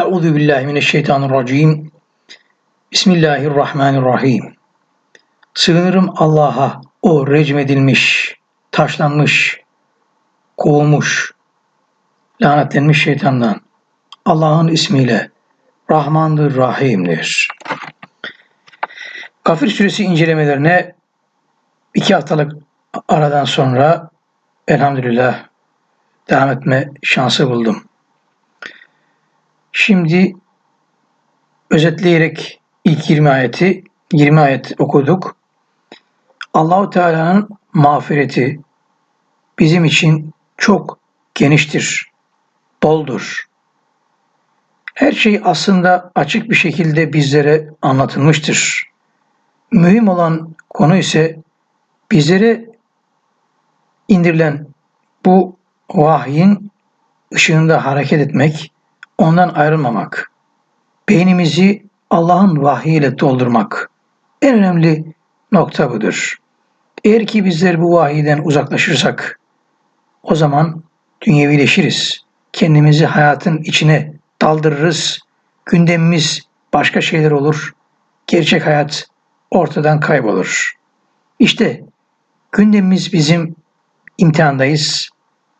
Euzu billahi mineşşeytanirracim. Bismillahirrahmanirrahim. Sığınırım Allah'a, o recm edilmiş, taşlanmış, kovulmuş, lanetlenmiş şeytandan. Allah'ın ismiyle Rahmandır, Rahim'dir. Kafir suresi incelemelerine iki haftalık aradan sonra elhamdülillah devam etme şansı buldum. Şimdi özetleyerek ilk 20 ayeti 20 ayet okuduk. Allahu Teala'nın mağfireti bizim için çok geniştir, boldur. Her şey aslında açık bir şekilde bizlere anlatılmıştır. Mühim olan konu ise bizlere indirilen bu vahyin ışığında hareket etmek, ondan ayrılmamak, beynimizi Allah'ın vahyiyle doldurmak. En önemli nokta budur. Eğer ki bizler bu vahiyden uzaklaşırsak, o zaman dünyevileşiriz. Kendimizi hayatın içine daldırırız. Gündemimiz başka şeyler olur. Gerçek hayat ortadan kaybolur. İşte gündemimiz bizim imtihandayız.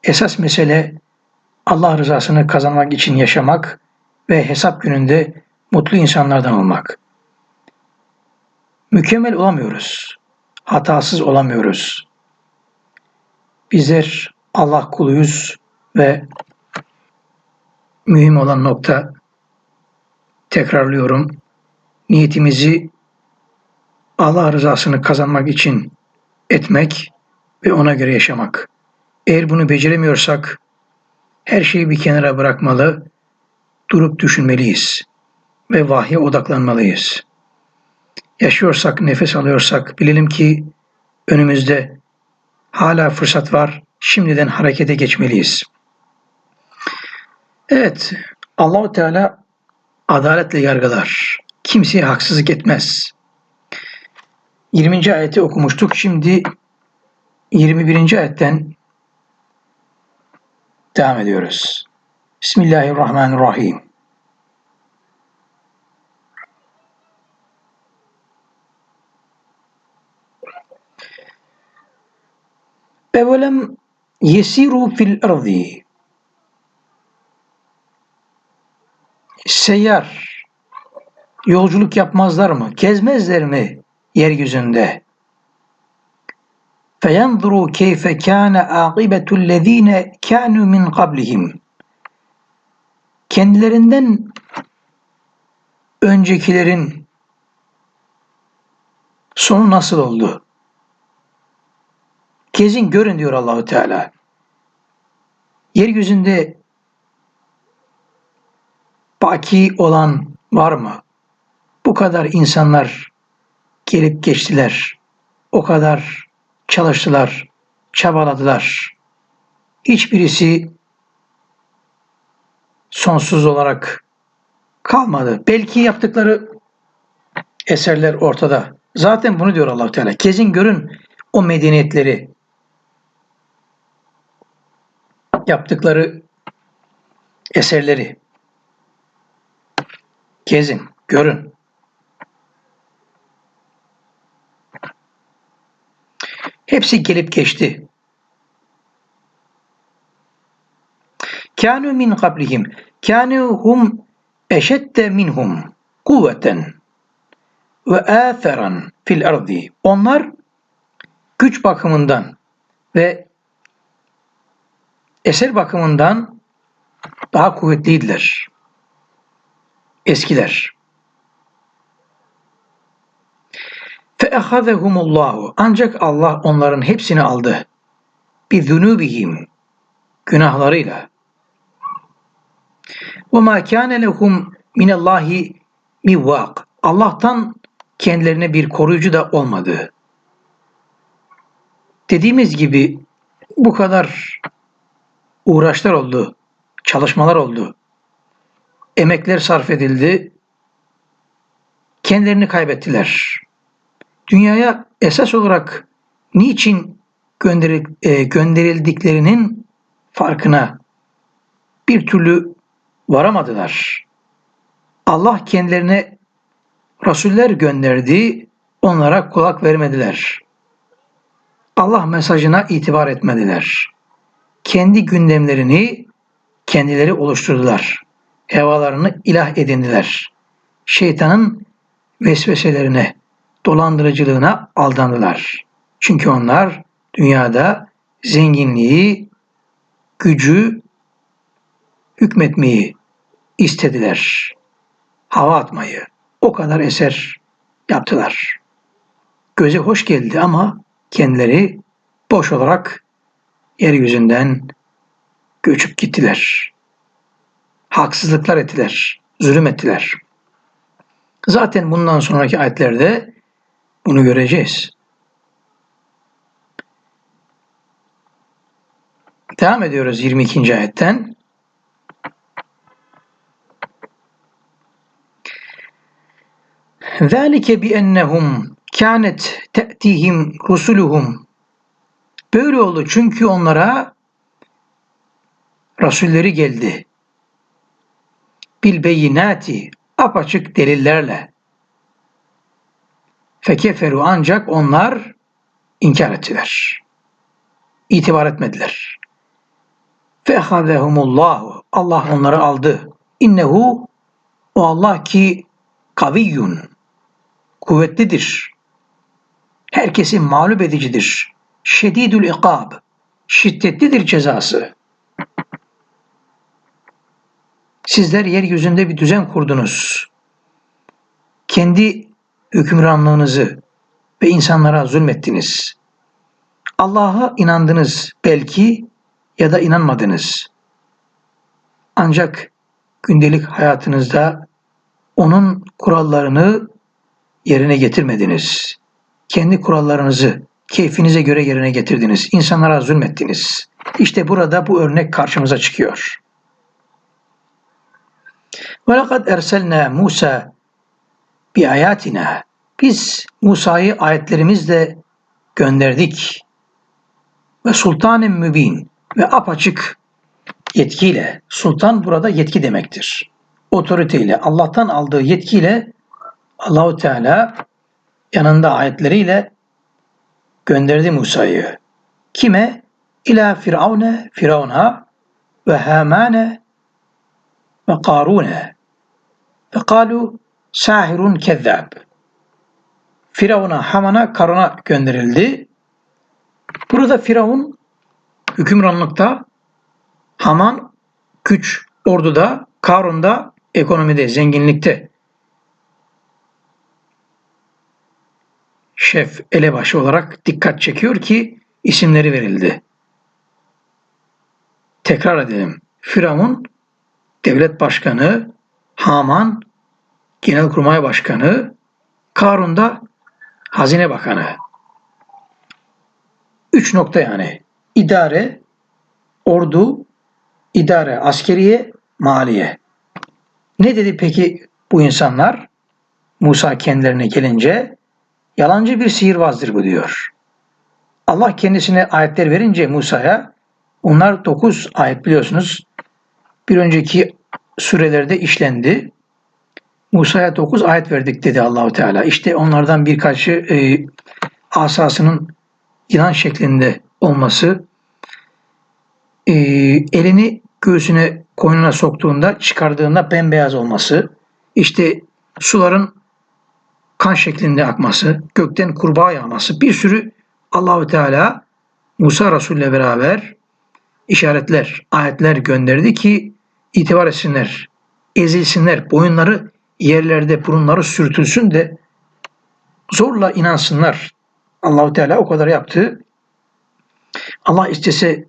Esas mesele Allah rızasını kazanmak için yaşamak ve hesap gününde mutlu insanlardan olmak. Mükemmel olamıyoruz. Hatasız olamıyoruz. Bizler Allah kuluyuz ve mühim olan nokta tekrarlıyorum. Niyetimizi Allah rızasını kazanmak için etmek ve ona göre yaşamak. Eğer bunu beceremiyorsak her şeyi bir kenara bırakmalı, durup düşünmeliyiz ve vahye odaklanmalıyız. Yaşıyorsak, nefes alıyorsak bilelim ki önümüzde hala fırsat var. Şimdiden harekete geçmeliyiz. Evet, Allahu Teala adaletle yargılar. Kimseye haksızlık etmez. 20. ayeti okumuştuk. Şimdi 21. ayetten devam ediyoruz. Bismillahirrahmanirrahim. Evelem yesiru fil ardi seyyar yolculuk yapmazlar mı? Gezmezler mi yeryüzünde? فَيَنْظُرُوا كَيْفَ كَانَ عَاقِبَةُ الَّذ۪ينَ كَانُوا مِنْ قَبْلِهِمْ Kendilerinden öncekilerin sonu nasıl oldu? Gezin görün diyor Allahu Teala. Yeryüzünde baki olan var mı? Bu kadar insanlar gelip geçtiler. O kadar çalıştılar, çabaladılar. Hiçbirisi sonsuz olarak kalmadı. Belki yaptıkları eserler ortada. Zaten bunu diyor Allah Teala. Kezin görün o medeniyetleri. Yaptıkları eserleri. Gezin, görün. Hepsi gelip geçti. Kânû min kablihim. Kânû hum eşedde minhum kuvveten ve âferan fil ardi. Onlar güç bakımından ve eser bakımından daha kuvvetliydiler. Eskiler. Feehazehumullahu ancak Allah onların hepsini aldı. Bi zunubihim günahlarıyla. Ve ma kâne lehum minallahi mivvak. Allah'tan kendilerine bir koruyucu da olmadı. Dediğimiz gibi bu kadar uğraşlar oldu, çalışmalar oldu, emekler sarf edildi, kendilerini kaybettiler dünyaya esas olarak niçin e, gönderildiklerinin farkına bir türlü varamadılar. Allah kendilerine rasuller gönderdi, onlara kulak vermediler. Allah mesajına itibar etmediler. Kendi gündemlerini kendileri oluşturdular. Hevalarını ilah edindiler. Şeytanın vesveselerine, dolandırıcılığına aldandılar. Çünkü onlar dünyada zenginliği, gücü, hükmetmeyi istediler. Hava atmayı. O kadar eser yaptılar. Göze hoş geldi ama kendileri boş olarak yeryüzünden göçüp gittiler. Haksızlıklar ettiler, zulüm ettiler. Zaten bundan sonraki ayetlerde bunu göreceğiz. Devam ediyoruz 22. ayetten. ذَٰلِكَ بِأَنَّهُمْ كَانَتْ تَأْتِيهِمْ رُسُلُهُمْ Böyle oldu çünkü onlara Rasulleri geldi. Bil beyinati apaçık delillerle. Fekeferu ancak onlar inkar ettiler. İtibar etmediler. Fehadehumullahu Allah onları aldı. İnnehu o Allah ki kaviyyun kuvvetlidir. Herkesi mağlup edicidir. Şedidül ikab şiddetlidir cezası. Sizler yeryüzünde bir düzen kurdunuz. Kendi hükümranlığınızı ve insanlara zulmettiniz. Allah'a inandınız belki ya da inanmadınız. Ancak gündelik hayatınızda onun kurallarını yerine getirmediniz. Kendi kurallarınızı keyfinize göre yerine getirdiniz. İnsanlara zulmettiniz. İşte burada bu örnek karşımıza çıkıyor. وَلَقَدْ اَرْسَلْنَا Musa bi ayatina. Biz Musa'yı ayetlerimizle gönderdik. Ve sultanen mübin ve apaçık yetkiyle. Sultan burada yetki demektir. Otoriteyle, Allah'tan aldığı yetkiyle Allahu Teala yanında ayetleriyle gönderdi Musa'yı. Kime? İlâ firavne, firavuna ve hamane ve karune ve kalu sahirun kezzab. Firavun'a, Haman'a, Karun'a gönderildi. Burada Firavun hükümranlıkta, Haman güç orduda, Karun da ekonomide, zenginlikte şef, elebaşı olarak dikkat çekiyor ki isimleri verildi. Tekrar edelim. Firavun devlet başkanı, Haman genelkurmay başkanı, Karun da hazine bakanı. Üç nokta yani. İdare, ordu, idare, askeriye, maliye. Ne dedi peki bu insanlar? Musa kendilerine gelince yalancı bir sihirbazdır bu diyor. Allah kendisine ayetler verince Musa'ya onlar dokuz ayet biliyorsunuz. Bir önceki sürelerde işlendi. Musa'ya dokuz ayet verdik dedi Allahu Teala. İşte onlardan birkaçı e, asasının yılan şeklinde olması, e, elini göğsüne koynuna soktuğunda çıkardığında bembeyaz olması, işte suların kan şeklinde akması, gökten kurbağa yağması bir sürü Allahu Teala Musa Resul'le beraber işaretler, ayetler gönderdi ki itibar etsinler, ezilsinler, boyunları yerlerde burunları sürtülsün de zorla inansınlar. Allahu Teala o kadar yaptı. Allah istese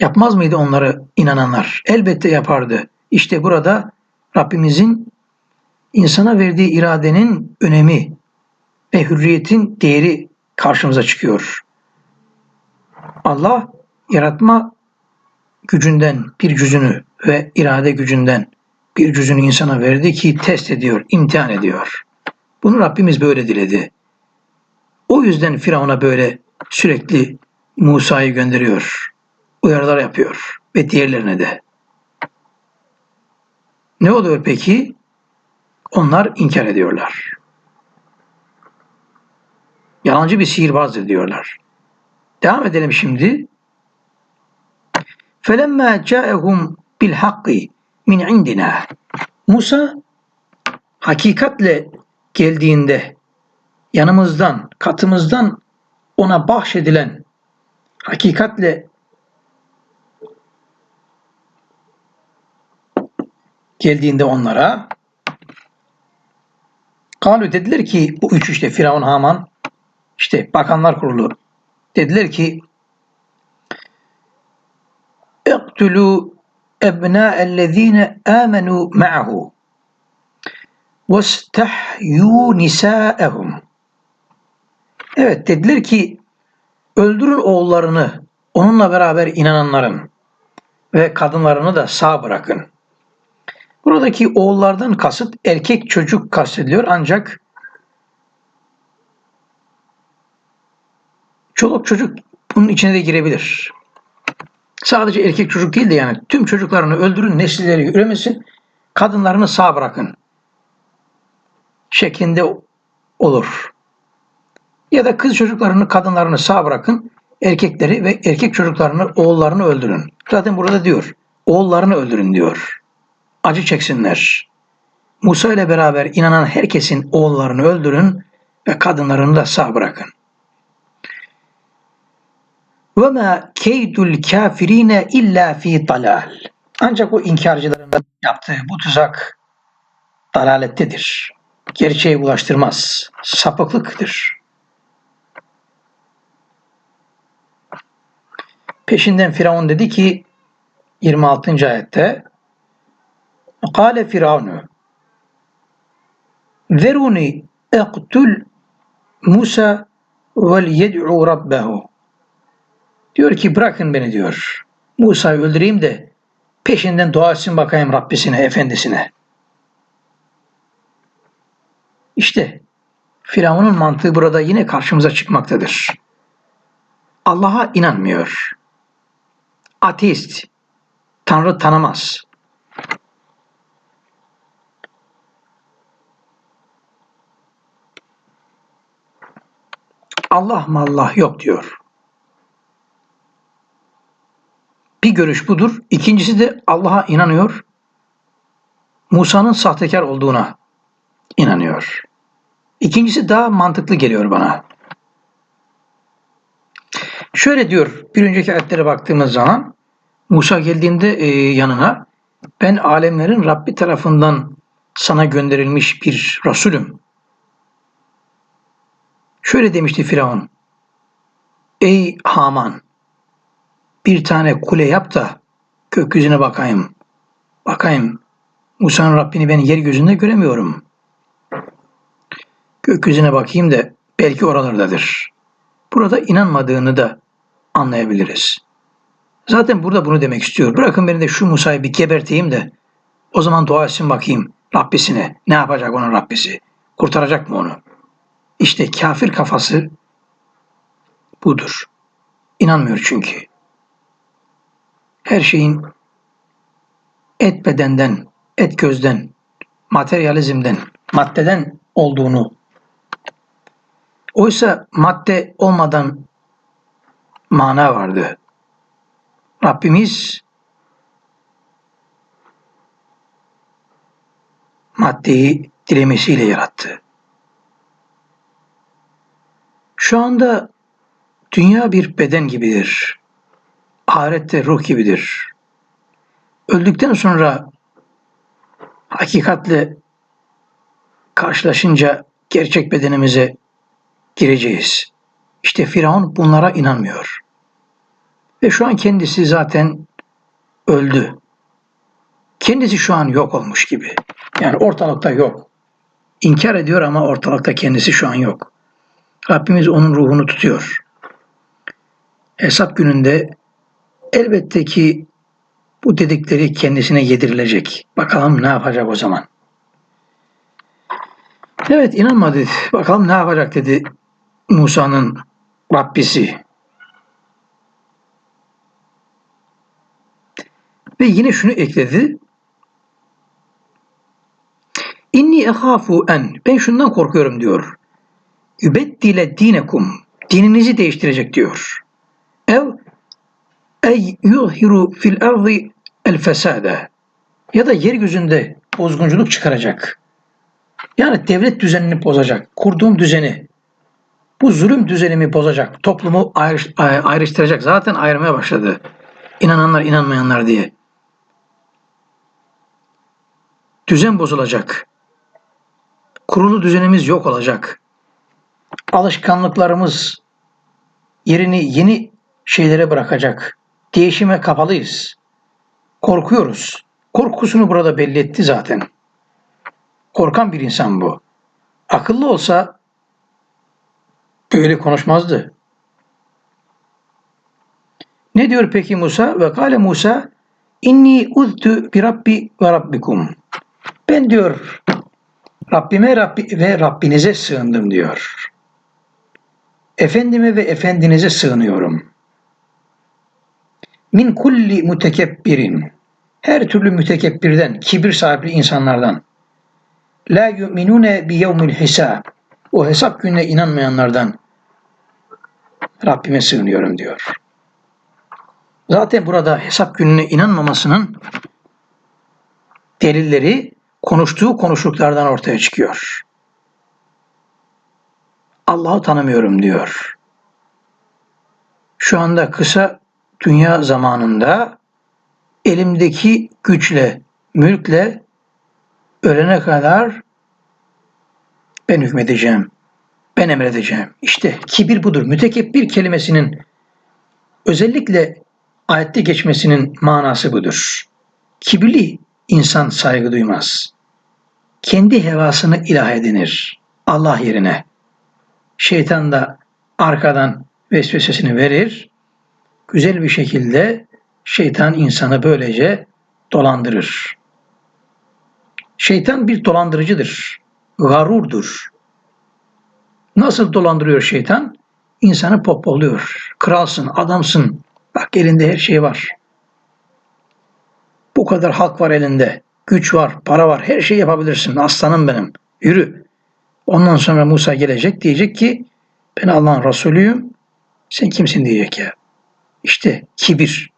yapmaz mıydı onları inananlar? Elbette yapardı. İşte burada Rabbimizin insana verdiği iradenin önemi ve hürriyetin değeri karşımıza çıkıyor. Allah yaratma gücünden bir cüzünü ve irade gücünden bir cüzünü insana verdi ki test ediyor, imtihan ediyor. Bunu Rabbimiz böyle diledi. O yüzden Firavun'a böyle sürekli Musa'yı gönderiyor. Uyarılar yapıyor ve diğerlerine de. Ne oluyor peki? Onlar inkar ediyorlar. Yalancı bir sihirbazdır diyorlar. Devam edelim şimdi. فَلَمَّا جَاءَهُمْ بِالْحَقِّ min indina. Musa hakikatle geldiğinde yanımızdan, katımızdan ona bahşedilen hakikatle geldiğinde onlara Kalu dediler ki bu üç işte Firavun, Haman işte bakanlar kurulu dediler ki Ektülü أبناء الذين آمنوا معه وَاسْتَحْيُوا نِسَاءَهُمْ Evet dediler ki öldürün oğullarını onunla beraber inananların ve kadınlarını da sağ bırakın. Buradaki oğullardan kasıt erkek çocuk kastediliyor ancak çoluk çocuk bunun içine de girebilir. Sadece erkek çocuk değil de yani tüm çocuklarını öldürün, nesilleri üremesin, kadınlarını sağ bırakın şeklinde olur. Ya da kız çocuklarını, kadınlarını sağ bırakın, erkekleri ve erkek çocuklarını, oğullarını öldürün. Zaten burada diyor, oğullarını öldürün diyor. Acı çeksinler. Musa ile beraber inanan herkesin oğullarını öldürün ve kadınlarını da sağ bırakın. Ve ma keydul kafirine illa fi dalal. Ancak o inkarcıların yaptığı bu tuzak dalalettedir. Gerçeğe ulaştırmaz. Sapıklıktır. Peşinden Firavun dedi ki 26. ayette Kale Firavunu Veruni eqtul Musa vel yed'u rabbehu Diyor ki bırakın beni diyor. Musa'yı öldüreyim de peşinden dua etsin bakayım Rabbisine, efendisine. İşte Firavun'un mantığı burada yine karşımıza çıkmaktadır. Allah'a inanmıyor. Ateist. Tanrı tanımaz. Allah mallah yok diyor. Bir görüş budur. İkincisi de Allah'a inanıyor. Musa'nın sahtekar olduğuna inanıyor. İkincisi daha mantıklı geliyor bana. Şöyle diyor bir önceki ayetlere baktığımız zaman Musa geldiğinde e, yanına ben alemlerin Rabbi tarafından sana gönderilmiş bir Resulüm. Şöyle demişti Firavun. Ey Haman bir tane kule yap da gökyüzüne bakayım. Bakayım Musa'nın Rabbini ben yeryüzünde göremiyorum. Gökyüzüne bakayım da belki oralardadır. Burada inanmadığını da anlayabiliriz. Zaten burada bunu demek istiyor. Bırakın beni de şu Musa'yı bir geberteyim de o zaman dua etsin bakayım Rabbisine. Ne yapacak onun Rabbisi? Kurtaracak mı onu? İşte kafir kafası budur. İnanmıyor çünkü. Her şeyin et bedenden, et gözden, materyalizmden, maddeden olduğunu Oysa madde olmadan mana vardı. Rabbimiz maddeyi dilemesiyle yarattı. Şu anda dünya bir beden gibidir. Ahirette ruh gibidir. Öldükten sonra hakikatle karşılaşınca gerçek bedenimize gireceğiz. İşte Firavun bunlara inanmıyor. Ve şu an kendisi zaten öldü. Kendisi şu an yok olmuş gibi. Yani ortalıkta yok. İnkar ediyor ama ortalıkta kendisi şu an yok. Rabbimiz onun ruhunu tutuyor. Hesap gününde elbette ki bu dedikleri kendisine yedirilecek. Bakalım ne yapacak o zaman. Evet inanmadı. Bakalım ne yapacak dedi Musa'nın Rabbisi. Ve yine şunu ekledi. İnni ehafu en. Ben şundan korkuyorum diyor. Yübeddile dinekum. Dininizi değiştirecek diyor. Ev ey yuhiru fil ardı el fesade. Ya da yeryüzünde bozgunculuk çıkaracak. Yani devlet düzenini bozacak. Kurduğum düzeni, bu zulüm düzenimi bozacak. Toplumu ayrış, ay- ayrıştıracak. Zaten ayırmaya başladı. İnananlar inanmayanlar diye. Düzen bozulacak. Kurulu düzenimiz yok olacak. Alışkanlıklarımız yerini yeni şeylere bırakacak. Değişime kapalıyız. Korkuyoruz. Korkusunu burada belli etti zaten. Korkan bir insan bu. Akıllı olsa böyle konuşmazdı. Ne diyor peki Musa? Ve kâle Musa inni uztu bi rabbi ve rabbikum. Ben diyor Rabbime Rabbi ve Rabbinize sığındım diyor. Efendime ve efendinize sığınıyorum. Min kulli mutekebbirin. Her türlü mütekebbirden, kibir sahibi insanlardan. La yu'minune bi yevmil hisab. O hesap gününe inanmayanlardan Rabbime sığınıyorum diyor. Zaten burada hesap gününe inanmamasının delilleri konuştuğu konuştuklardan ortaya çıkıyor. Allah'ı tanımıyorum diyor. Şu anda kısa dünya zamanında elimdeki güçle, mülkle ölene kadar ben hükmedeceğim. Ben emredeceğim. İşte kibir budur. Mütekebbir kelimesinin özellikle ayette geçmesinin manası budur. Kibirli insan saygı duymaz. Kendi hevasını ilah edinir. Allah yerine. Şeytan da arkadan vesvesesini verir. Güzel bir şekilde şeytan insanı böylece dolandırır. Şeytan bir dolandırıcıdır. Garurdur. Nasıl dolandırıyor şeytan? İnsanı popoluyor. Kralsın, adamsın. Bak elinde her şey var. Bu kadar halk var elinde. Güç var, para var. Her şeyi yapabilirsin. Aslanım benim. Yürü. Ondan sonra Musa gelecek diyecek ki ben Allah'ın Resulüyüm. Sen kimsin diyecek ya. İşte kibir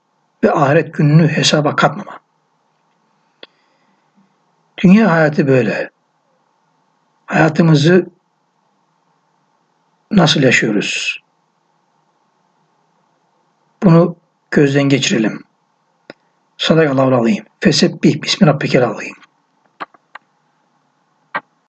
ve ahiret gününü hesaba katmama. Dünya hayatı böyle. Hayatımızı nasıl yaşıyoruz? Bunu gözden geçirelim. Sadakallahu aleyhim. Fesebbih bismi rabbikel.